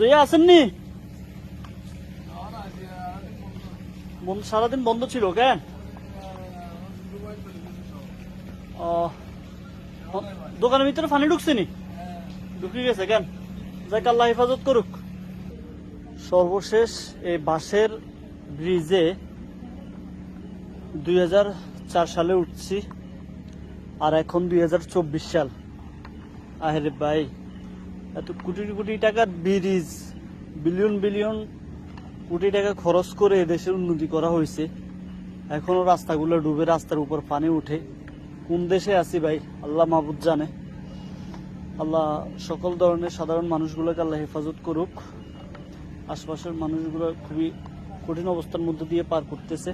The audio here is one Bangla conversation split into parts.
জয়া আসেননি সারাদিন বন্ধ ছিল কেন? দোকানের ভিতরে পানি ঢুকছে নি ঢুকে গেছে কেন? যাক, আল্লাহ হেফাজত করুক। সর্বশেষ এই বাসের ব্রিজে দুই হাজার চার সালে উঠছি, আর এখন দুই হাজার চব্বিশ সাল। আরে ভাই। এত কোটি কোটি টাকার ব্রিজ, বিলিয়ন বিলিয়ন কোটি টাকা খরচ করে দেশের উন্নতি করা হয়েছে। এখনও রাস্তাগুলো ডুবে, রাস্তার উপর পানি উঠে। কোন দেশে আছি ভাই? আল্লাহ মাহবুদ জানে। আল্লাহ সকল ধরনের সাধারণ মানুষগুলোকে আল্লাহ হেফাজত করুক। আশপাশের মানুষগুলো খুবই কঠিন অবস্থার মধ্যে দিয়ে পার করতেছে।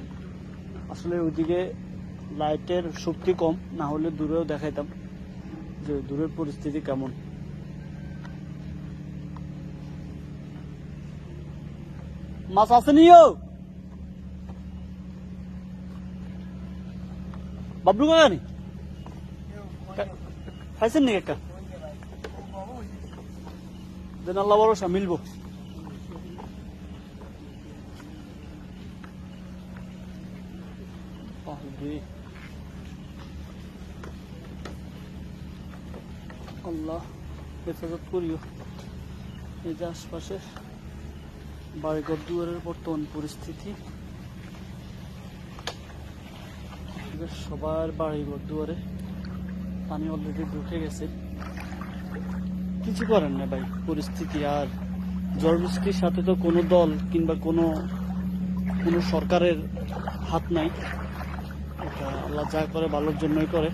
আসলে ওইদিকে লাইটের শক্তি কম, না হলে দূরেও দেখাইতাম যে দূরের পরিস্থিতি কেমন। মাছ আসেনিও বাবলু কাকানি খাইছেন নাকি একটা দেন আল্লাহ ভরসা মিলবো বাপরে। আল্লাহ হেফাজত করিও এই যে আশপাশের বাড়িঘর দুয়ারের বর্তমান পরিস্থিতি। সবার বাড়িঘর দুয়ারে পানি অলরেডি ঢুকে গেছে। কিছু করেন না ভাই, পরিস্থিতি আর। ঝড় সাথে তো কোনো দল কিংবা কোনো কোনো সরকারের হাত নাই। এটা আল্লাহ যা করে ভালোর জন্যই করে।